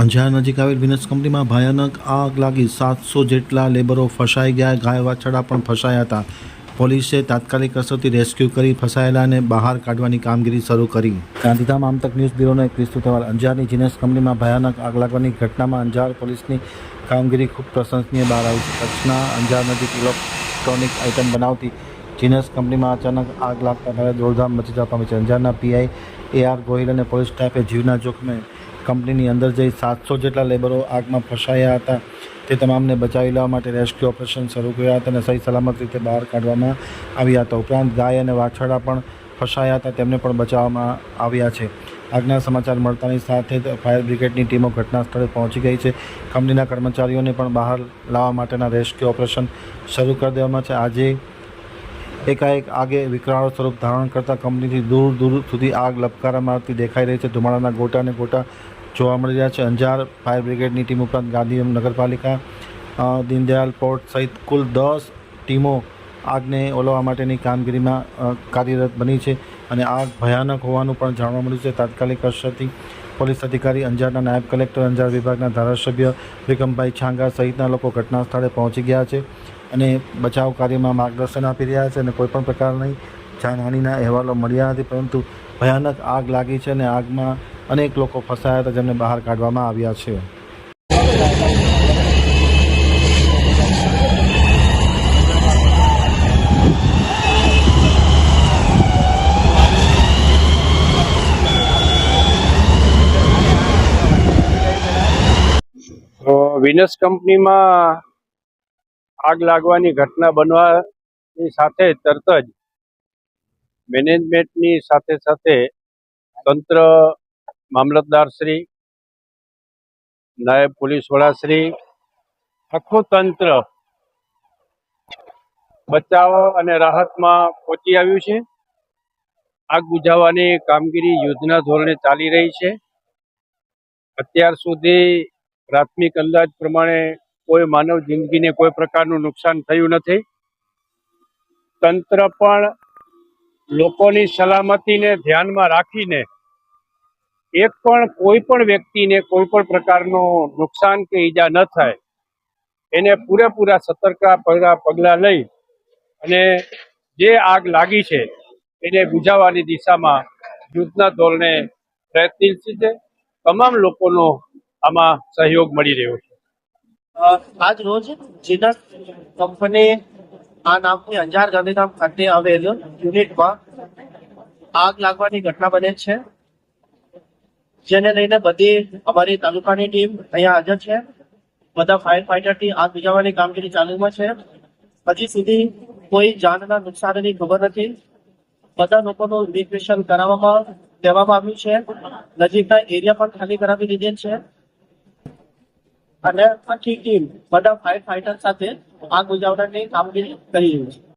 અંજાર નજીક આવેલ વિનસ કંપનીમાં ભયાનક આગ લાગી. સાતસો જેટલા લેબરો ફસાઈ ગયા. ગાય વાછડા પણ ફસાયા હતા. પોલીસે તાત્કાલિક અસરથી રેસ્ક્યુ કરી ફસાયેલાને બહાર કાઢવાની કામગીરી શરૂ કરી. ગાંધીધામ આમતક ન્યૂઝ બ્યુરોનો એક વિસ્તૃત અહેવાલ. અંજારની જીનસ કંપનીમાં ભયાનક આગ લાગવાની ઘટનામાં અંજાર પોલીસની કામગીરી ખૂબ પ્રશંસનીય બહાર આવી છે. કચ્છના અંજાર નજીક ઇલેક્ટ્રોનિક આઇટમ બનાવતી જીનસ કંપનીમાં અચાનક આગ લાગતા ભારે દોડધામ મચી જવા પામી છે. અંજારના પીઆઈ એ આર ગોહિલ અને પોલીસ સ્ટાફે જીવના જોખમે કંપનીની અંદર જઈ સાતસો જેટલા લેબરો આગમાં ફસાયા હતા. તે તમામને બચાવી લેવા માટે રેસ્ક્યુ ઓપરેશન શરૂ કર્યા હતા અને સહી સલામત રીતે બહાર કાઢવામાં આવ્યા હતા. ઉપરાંત ગાય અને વાછરડા પણ ફસાયા હતા. તેમને પણ બચાવવામાં આવ્યા છે. આગના સમાચાર મળતાની સાથે જ ફાયર બ્રિગેડની ટીમો ઘટના સ્થળે પહોંચી ગઈ છે. કંપનીના કર્મચારીઓને પણ બહાર લાવવા માટેના રેસ્ક્યુ ઓપરેશન શરૂ કરી દેવામાં છે. આજે એકાએક આગે વિકરાળ સ્વરૂપ ધારણ કરતા કંપનીથી દૂર દૂર સુધી આગ લપકારા મારતી દેખાઈ રહી છે. ધુમાડાના ગોટા અને ગોટા જોવા મળી રહ્યા છે. અંજાર ફાયર બ્રિગેડની ટીમ ઉપરાંત ગાંધીધામ નગરપાલિકા દીનદયાલ પોર્ટ સહિત કુલ દસ ટીમો આગને ઓલવવા માટેની કામગીરીમાં કાર્યરત બની છે અને આગ ભયાનક હોવાનું પણ જાણવા મળ્યું છે. તાત્કાલિક અસરથી પોલીસ અધિકારી અંજારના નાયબ કલેક્ટર, અંજાર વિભાગના ધારાસભ્ય વિક્રમભાઈ છાંગા સહિતના લોકો ઘટના સ્થળે પહોંચી ગયા છે અને બચાવ કાર્યમાં માર્ગદર્શન આપી રહ્યા છે અને કોઈપણ પ્રકારની જાનહાનિના અહેવાલો મળ્યા નથી. પરંતુ ભયાનક આગ લાગી છે અને આગમાં અનેક લોકો ફસાયા હતા જેમને બહાર કાઢવામાં આવ્યા છે. વિનસ કંપનીમાં આગ લાગવાની ઘટના બનવાની સાથે તરત જ મેનેજમેન્ટની સાથે સાથે તંત્ર મામલતદારશ્રી નાયબ પોલીસ વડાશ્રી આખું તંત્ર બચાવ અને રાહતમાં પહોંચી આવ્યું છે. આગ બુઝાવવાની કામગીરી યોજના ધોરણે ચાલી રહી છે. અત્યાર સુધી પ્રાથમિક અંદાજ પ્રમાણે કોઈ માનવ જિંદગીને કોઈ પ્રકારનું નુકસાન થયું નથી. તંત્ર પણ લોકોની સલામતીને ધ્યાનમાં રાખીને એક પણ કોઈ પણ વ્યક્તિને કોઈ પણ પ્રકારનું નુકસાન કે ઈજા ન થાય, એને પૂરેપૂરા સતર્કતા પગલા લઈ અને જે આગ લાગી છે, એને બુઝાવવાની દિશામાં યુદ્ધના ધોરણે પ્રયત્નશીલ છે. તમામ લોકોનો આમાં સહયોગ મળી રહ્યો છે. આજ રોજ જીનસ કંપની આ નામની અંજાર ગાંધીધામ ખાતે આવેલ યુનિટમાં આગ લાગવાની ઘટના બને છે. જેને લઈને બધી અમારી તાલુકાની ટીમ અહીંયા હાજર છે. બધા ફાયર ફાઈટરની આગ બુજાવવાની કામગીરી ચાલુમાં છે. હજી સુધી કોઈ જાનના નુકસાનની ખબર નથી. બધા લોકોનું ઇમિગ્રેશન કરાવવામાં દેવામાં આવ્યું છે. નજીકના એરિયા પણ ખાલી કરાવી દીધેલ છે. અને આખી ટીમ, બધા ફાયર ફાઈટર સાથે આગ બુજાવવાની કામગીરી કરી રહી છે.